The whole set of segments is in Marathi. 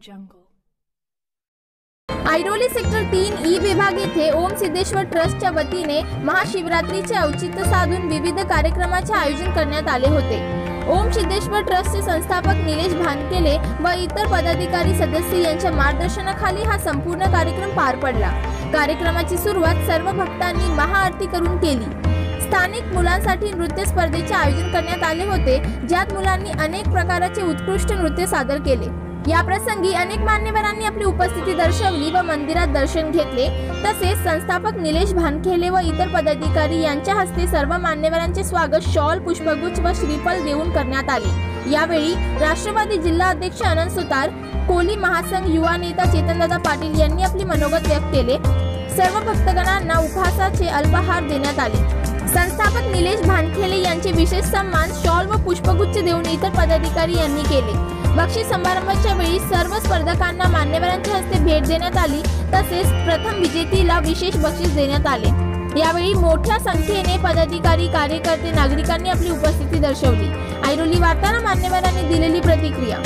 jungle. ऐरोली सेक्टर तीन ई विभाग येथे ओम सिद्धेश्वर ट्रस्टच्या वतीने महाशिवरात्रीचे औचित्य साधून विविध कार्यक्रमाचे आयोजन करण्यात आले होते. ओम सिद्धेश्वर ट्रस्टचे संस्थापक निलेश भानकेले व इतर पदाधिकारी सदस्य यांच्या मार्गदर्शनाखाली हा संपूर्ण कार्यक्रम पार पडला. कार्यक्रमाची सुरुवात सर्व भक्तांनी महाआरती करून केली. स्थानिक मुलांसाठी नृत्य स्पर्धेचे आयोजन करण्यात आले होते ज्यात मुलांनी अनेक प्रकारचे उत्कृष्ट नृत्य सादर केले. या प्रसंगी अनेक मान्यवरांनी आपली उपस्थिती दर्शवली व मंदिरात दर्शन घेतले. तसेच संस्थापक निलेश भानखेले व इतर पदाधिकारी यांच्या हस्ते सर्व मान्यवरांचे स्वागत शॉल पुष्पगुच्छ व श्रीफल देऊन करण्यात आले. यावेळी राष्ट्रवादी जिल्हा अध्यक्ष अनंत सुतार कोली महासंघ युवा नेता चेतनदादा पाटील यांनी आपली मनोगत व्यक्त केले. सर्व भक्तगणांना उपहासाचे अल्पाहार देण्यात आले. संस्थापक निलेश भानखेले यांचे विशेष सन्मान शॉल व पुष्पगुच्छ देऊन इतर पदाधिकारी यांनी केले. बक्षीस समारंभाच्या वेळी सर्व स्पर्धकांना मान्यवरांच्या हस्ते भेट देण्यात आली तसेच प्रथम विजेतीला विशेष बक्षीस देण्यात आले. यावेळी मोठ्या संख्येने पदाधिकारी कार्यकर्ते नागरिकांनी आपली उपस्थिती दर्शवली. ऐरोली वार्ताना मान्यवरांनी दिलेली प्रतिक्रिया.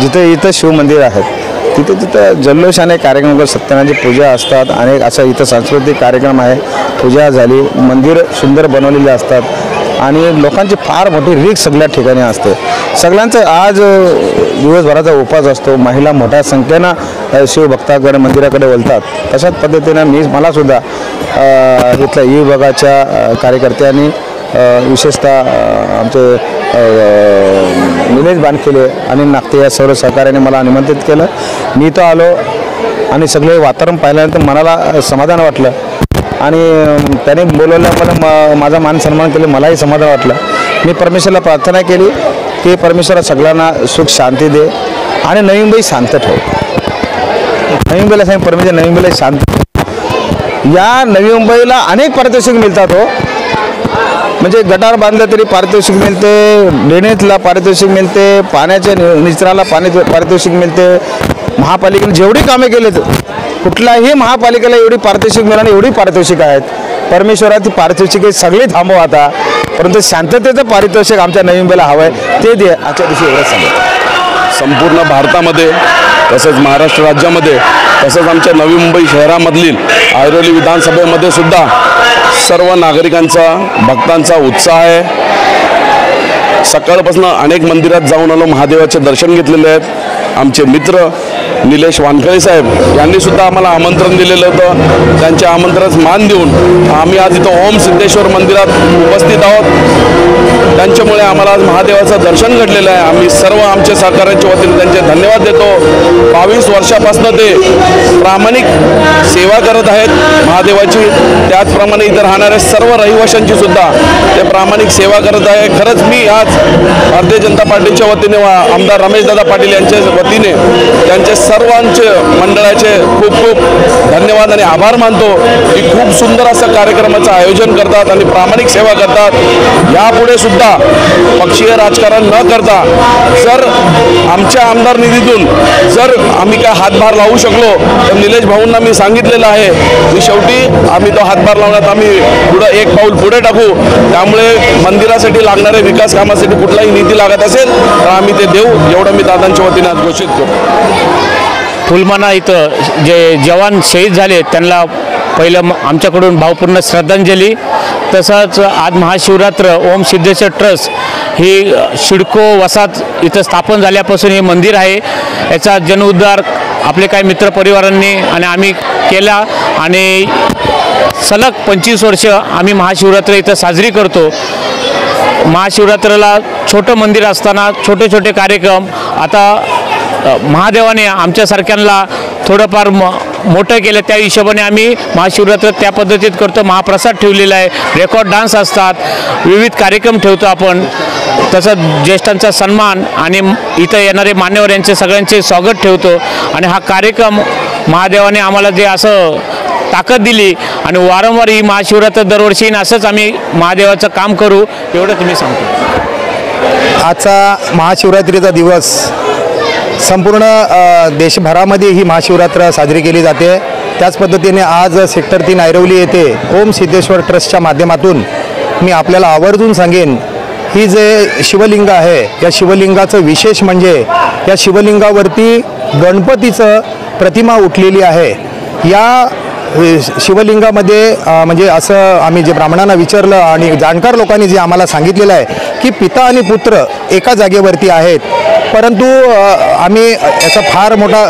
जिथे इथं शिवमंदिर आहेत तिथे तिथं जल्लोषाने कार्यक्रम करतात सत्यनारायणची पूजा असतात. अनेक असं इथं सांस्कृतिक कार्यक्रम आहे. पूजा झाली मंदिर सुंदर बनवलेले असतात. आणि लोकांची फार मोठी रीक सगळ्या ठिकाणी असते. सगळ्यांचं आज दिवसभराचा उपास असतो. महिला मोठ्या संख्येनं शिवभक्ताकडे मंदिराकडे वळतात. तशाच पद्धतीनं मी मलासुद्धा इथल्या ई कार्यकर्त्यांनी विशेषतः आमचे अ, निलेश बानखेले आणि नागते या सर्व सहकार्याने मला निमंत्रित केलं. मी तर आलो आणि सगळे वातावरण पाहिल्यानंतर मनाला समाधान वाटलं. आणि त्याने बोलवल्यामुळे म माझा मान सन्मान केले मलाही समाधान वाटलं. मी परमेश्वरला प्रार्थना केली की परमेश्वरा सगळ्यांना सुख शांती दे आणि नवी मुंबई शांत ठेव. नवी मुंबईला सांग परमेश्वर नवी मुंबईला शांत ठेव. या नवी मुंबईला अनेक पारितोषिक मिळतात हो. म्हणजे गटार बांधलं तरी पारितोषिक मिळते ड्रेनेजला पारितोषिक मिळते पाण्याच्या नि- निचराला पाणी पारितोषिक मिळते. महापालिकेने जेवढी कामे केलेत कुठल्याही महापालिकेला एवढी पारितोषिक मिळाली एवढी पारितोषिक आहेत. परमेश्वराची पारितोषिके सगळी थांबव आता. परंतु शांततेचं पारितोषिक आमच्या नवी मुंबईला हवं आहे ते दे. आजच्या दिवशी एवढंच सांगतो संपूर्ण भारतामध्ये तसेच महाराष्ट्र राज्यामध्ये तसंच आमच्या नवी मुंबई शहरामधील ऐरोली विधानसभेमध्ये सुद्धा सर्व नागरिकांचा भक्तांचा उत्साह आहे. सकाळपासून अनेक मंदिरात जाऊन आलो महादेवाचे दर्शन घेतलेले आहेत. आमचे मित्र निलेश वानखळे साहेब यांनी सुद्धा आम्हाला आमंत्रण दिलेलं होतं. त्यांच्या आमंत्रणास मान देऊन आम्ही आज इथं ओम सिद्धेश्वर मंदिरात उपस्थित आहोत. त्यांच्यामुळे आम्हाला आज महादेवाचं दर्शन घडलेलं आहे. आम्ही सर्व आमच्या सहकाऱ्यांच्या वतीने त्यांचे धन्यवाद देतो. बावीस वर्षापासून ते प्रामाणिक सेवा करत आहेत. महादेवाची त्याचप्रमाणे इथं राहणाऱ्या सर्व रहिवाशांची सुद्धा ते प्रामाणिक सेवा करत आहे. खरंच मी आज भारतीय जनता पार्टीच्या वतीने व आमदार रमेशदादा पाटील यांच्या वतीने त्यांचे सर्वांचे मंडळाचे खूप खूप धन्यवाद आणि आभार मानतो की खूप सुंदर असं कार्यक्रमाचं आयोजन करतात आणि प्रामाणिक सेवा करतात. यापुढे सुद्धा पक्षीय राजकारण न करता जर आमच्या आमदार निधीतून जर आम्ही काय हातभार लावू शकलो तर निलेश भाऊंना मी सांगितलेलं आहे की शेवटी आम्ही तो हातभार लावण्यात आम्ही पुढं एक पाऊल पुढे टाकू. त्यामुळे मंदिरासाठी लागणाऱ्या विकास कामासाठी कुठलाही निधी लागत असेल तर आम्ही ते देऊ. एवढं मी दादांच्या वतीने आज घोषित करू फुलमाना इथं जे जवान शहीद झाले त्यांना पहिलं आमच्याकडून भावपूर्ण श्रद्धांजली. तसंच आज महाशिवरात्र ओम सिद्धेश्वर ट्रस्ट ही शिडको वसात इथं स्थापन झाल्यापासून हे मंदिर आहे. याचा जनउद्धार आपले काही मित्रपरिवारांनी आणि आम्ही केला आणि सलग पंचवीस वर्ष आम्ही महाशिवरात्र इथं साजरी करतो. महाशिवरात्राला छोटं मंदिर असताना छोटे छोटे कार्यक्रम आता महादेवाने आमच्यासारख्यांना थोडंफार म मोठं केलं त्या हिशोबाने आम्ही महाशिवरात्र त्या पद्धतीत करतो. महाप्रसाद ठेवलेला आहे. रेकॉर्ड डान्स असतात. विविध कार्यक्रम ठेवतो आपण. तसंच ज्येष्ठांचा सन्मान आणि इथं येणारे मान्यवर यांचे सगळ्यांचे स्वागत ठेवतो. आणि हा कार्यक्रम महादेवाने आम्हाला जे असं ताकद दिली आणि वारंवार ही महाशिवरात्र दरवर्षी असंच आम्ही महादेवाचं काम करू. एवढं तुम्ही सांगतो. आजचा महाशिवरात्रीचा दिवस संपूर्ण देशभरामध्ये ही महाशिवरात्र साजरी केली जाते. त्याच पद्धतीने आज सेक्टर तीन ऐरवली येथे ओम सिद्धेश्वर ट्रस्टच्या माध्यमातून मी आपल्याला आवर्जून सांगेन ही जे शिवलिंग आहे या शिवलिंगाचं विशेष म्हणजे या शिवलिंगावरती गणपतीचं प्रतिमा उठलेली आहे. या शिवलिंगामध्ये म्हणजे असं आम्ही जे ब्राह्मणांना विचारलं आणि जाणकार लोकांनी जे आम्हाला सांगितलेलं आहे की पिता आणि पुत्र एका जागेवरती आहेत परंतु आम्ही याचा फार मोठा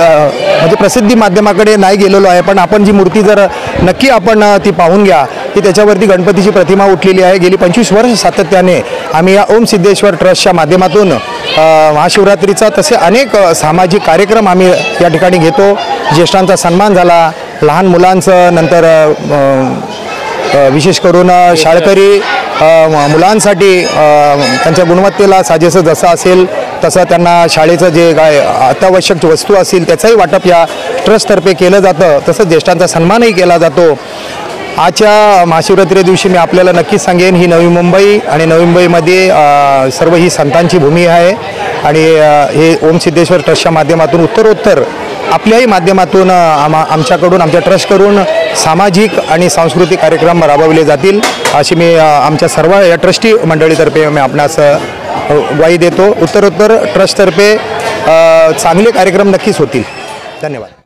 म्हणजे प्रसिद्धी माध्यमाकडे नाही गेलेलो आहे पण आपण जी मूर्ती जर नक्की आपण ती पाहून घ्या की त्याच्यावरती गणपतीची प्रतिमा उठलेली आहे. गेली पंचवीस वर्ष सातत्याने आम्ही या ओम सिद्धेश्वर ट्रस्टच्या माध्यमातून महाशिवरात्रीचा तसे अनेक सामाजिक कार्यक्रम आम्ही या ठिकाणी घेतो. ज्येष्ठांचा सन्मान झाला लहान मुलांचं नंतर विशेष करून शाळकरी मुलांसाठी त्यांच्या गुणवत्तेला साजेसं जसं असेल तसं त्यांना शाळेचं जे काय अत्यावश्यक वस्तू असतील त्याचंही वाटप या ट्रस्टतर्फे केलं जातं. तसंच ज्येष्ठांचा सन्मानही केला जातो. आजच्या महाशिवरात्री दिवशी मी आपल्याला नक्कीच सांगेन ही नवी मुंबई आणि नवी मुंबईमध्ये सर्व ही संतांची भूमी आहे. आणि हे ओम सिद्धेश्वर ट्रस्टच्या माध्यमातून उत्तरोत्तर आपल्याही माध्यमातून आमा आमच्याकडून आमच्या ट्रस्टकडून सामाजिक आणि सांस्कृतिक कार्यक्रम राबवले जातील अशी मी आमच्या सर्व या ट्रस्टी मंडळीतर्फे मी आपणास ग्वाही देतो. उत्तरोत्तर ट्रस्टतर्फे चांगले कार्यक्रम नक्कीच होतील. धन्यवाद.